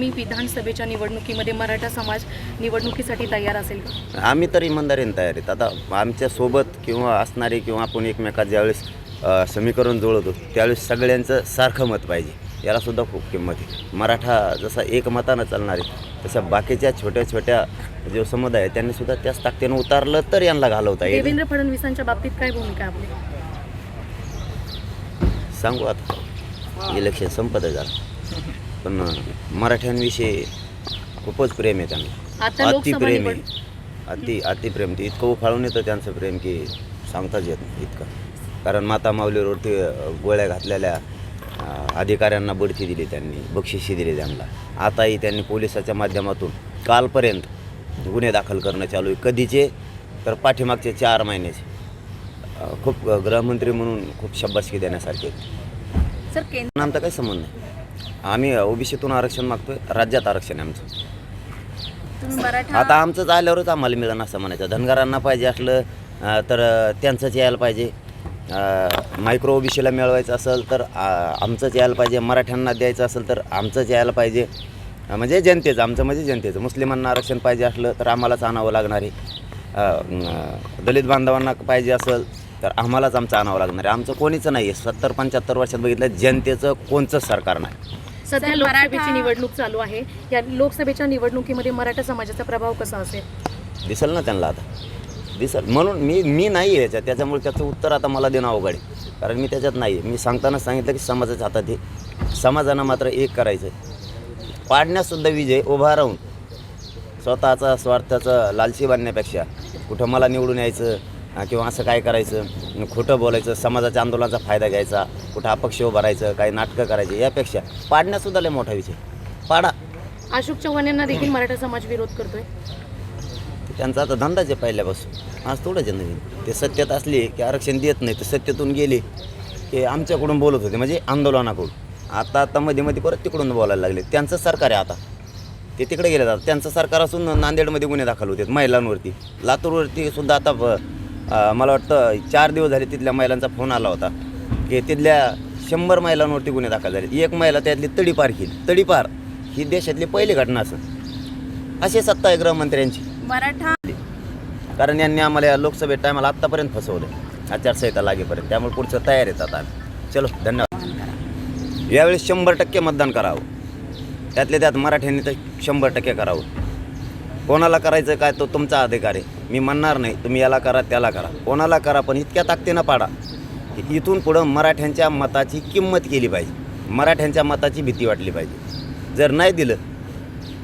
मी विधानसभेच्या निवडणुकीमध्ये मराठा समाज निवडणुकीसाठी तयार असेल. आम्ही तर इमानदारीने तयार आहेत. आता आमच्यासोबत किंवा असणारे किंवा आपण एकमेकात ज्यावेळेस अ, समीकरण जुळवतो त्यावेळेस सगळ्यांचं सारखं मत पाहिजे. याला सुद्धा खूप किंमत आहे. मराठा जसा एक मतानं चालणार आहे तशा बाकीच्या छोट्या छोट्या जो समुदाय आहे त्यांनी सुद्धा त्याच ताकदीनं उतारलं तर यांना घालवता येईल. देवेंद्र फडणवीसांच्या बाबतीत काय भूमिका आहे आपली? सांगू आता. इलेक्शन संपत झालं पण मराठ्यांविषयी खूपच प्रेम आहे त्यांना. अतिप्रेम निवड आहे. अति अतिप्रेम ते इतकं उफाळून येतं त्यांचं प्रेम की सांगताच येत नाही इतकं. कारण माता माऊलीवरती गोळ्या घातलेल्या अधिकाऱ्यांना बढती दिली त्यांनी बक्षिशी दिली त्यांना. आताही त्यांनी पोलिसाच्या माध्यमातून कालपर्यंत गुन्हे दाखल करणं चालू आहे. कधीचे? तर पाठीमागचे चार महिन्याचे. खूप गृहमंत्री म्हणून खूप शब्बासकी देण्यासारखे सर केंद्र आमचा काही संबंध नाही. आम्ही ओबीसीतून आरक्षण मागतोय राज्यात आरक्षण आहे आमचं. तुम्ही मराठा आता आमचंच आल्यावरच आम्हाला मिळणं असं म्हणायचं. धनगरांना पाहिजे असलं अं, तर त्यांचंच यायला पाहिजे. मायक्रो ओबीसीला मिळवायचं असेल तर आमचंच यायला पाहिजे. मराठ्यांना द्यायचं असेल तर आमचंच यायला पाहिजे. अं, म्हणजे जनतेचं आमचं म्हणजे जनतेचं. मुस्लिमांना आरक्षण पाहिजे असलं तर आम्हालाच आणावं लागणार आहे. अं, अं, दलित बांधवांना पाहिजे असेल तर आम्हालाच आमचं आणावं लागणार आहे. आमचं कोणीच नाही आहे सत्तर पंच्याहत्तर वर्षात बघितलं जनतेचं कोणचंच सरकार नाही. सध्या लोकसभेची निवडणूक चालू आहे. या लोकसभेच्या निवडणुकीमध्ये मराठा समाजाचा प्रभाव कसा असेल? दिसेल ना त्यांना आता. दिसेल. म्हणून मी मी नाही आहे याच्यात. त्याच्यामुळे त्याचं उत्तर आता मला देणं अवघड आहे. कारण मी त्याच्यात नाही आहे मी सांगतानाच सांगितलं की समाजाच्या हातात आहे समाजानं मात्र एक करायचं आहे पाडण्यासुद्धा विजय उभा राहून स्वतःचा स्वार्थाचं लालची बांधण्यापेक्षा कुठं मला निवडून यायचं किंवा असं काय करायचं? खोटं बोलायचं समाजाच्या आंदोलनाचा फायदा घ्यायचा कुठं अपक्ष उभं राहायचं काही नाटकं करायची यापेक्षा पाडण्यासुद्धा लय मोठा विषय. पाडा. अशोक चव्हाण यांना देखील मराठा समाज विरोध करतोय? त्यांचा आता धंदाच आहे पहिल्यापासून. आज थोडंच आहे नवीन ते सत्यात असले की आरक्षण देत नाही तर सत्यातून गेले की आमच्याकडून बोलत होते म्हणजे आंदोलनाकडून. आता आता मध्ये मध्ये परत तिकडून बोलायला लागले. त्यांचं सरकार आहे आता. ते तिकडे गेले जातात त्यांचं सरकार असून नांदेडमध्ये गुन्हे दाखल होते महिलांवरती. लातूरवरती सुद्धा आता मला वाटतं चार दिवस झाले तिथल्या महिलांचा फोन आला होता. की तिथल्या शंभर महिलांवरती गुन्हे दाखल झाले. एक महिला त्यातली तडीपार केली तडीपार ही देशातली पहिली घटना असं. अशी सत्ता आहे गृहमंत्र्यांची. मराठा कारण यांनी आम्हाला या लोकसभेत टायमाला आत्तापर्यंत फसवलं आचारसंहिता लागेपर्यंत. त्यामुळे पुढचं तयार आता आम्ही. चलो धन्यवाद. यावेळेस शंभर टक्के मतदान करावं. त्यातल्या त्यात मराठ्यांनी तर शंभर टक्के करावं. कोणाला करायचं काय तो तुमचा अधिकार. आहे मी म्हणणार नाही तुम्ही याला करा त्याला करा. कोणाला करा पण इतक्या ताकदीनं पाडा. की इथून पुढं मराठ्यांच्या मताची किंमत केली पाहिजे. मराठ्यांच्या मताची भीती वाटली पाहिजे. जर नाही दिलं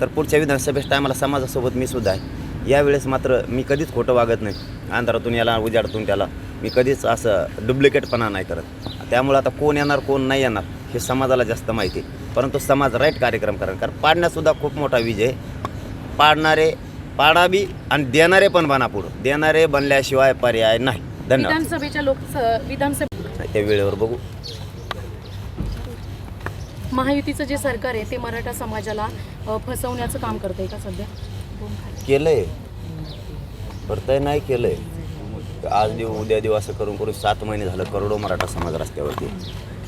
तर पुढच्या विधानसभेच्या टायमाला समाजासोबत मी सुद्धा आहे. यावेळेस मात्र मी कधीच खोटं वागत नाही. अंधारातून याला उजाडतून त्याला. मी कधीच असं डुप्लिकेटपणा नाही करत. त्यामुळं आता कोण येणार कोण नाही येणार हे समाजाला जास्त माहिती आहे. परंतु समाज राईट कार्यक्रम करा कारण पाडण्यासुद्धा खूप मोठा विजय आहे. पाडणारे पाडाबी आणि देणारे पण बना पुढं. देणारे बनल्याशिवाय पर्याय नाही. धन्यवाद. विधानसभेच्या लोक विधानसभे त्या वेळेवर बघू. महायुतीचं जे सरकार आहे ते मराठा समाजाला अ, फसवण्याचं काम करतंय का सध्या? केलंय. करताय नाही केलंय. आज देऊ उद्या देऊ असं करून करून सात महिने झालं करोडो मराठा समाज रस्त्यावरती.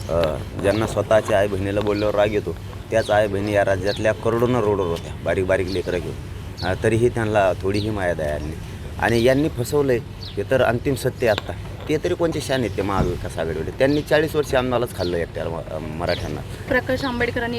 ज्यांना स्वतःच्या आई बहिणीला बोलल्यावर राग येतो त्याच आई बहिणी या राज्यातल्या करोडोनं रोडवर होत्या बारीक बारीक लेकरं घेऊन. तरीही त्यांना थोडीही माया दया आली आणि यांनी फसवलंय हे तर अंतिम सत्य आत्ता. ते तरी कोणते शान आहेत ते महाविकास आघाडीवर त्यांनी चाळीस वर्ष आमदारच खाल्लं एकट्या मराठ्यांना. प्रकाश आंबेडकरांनी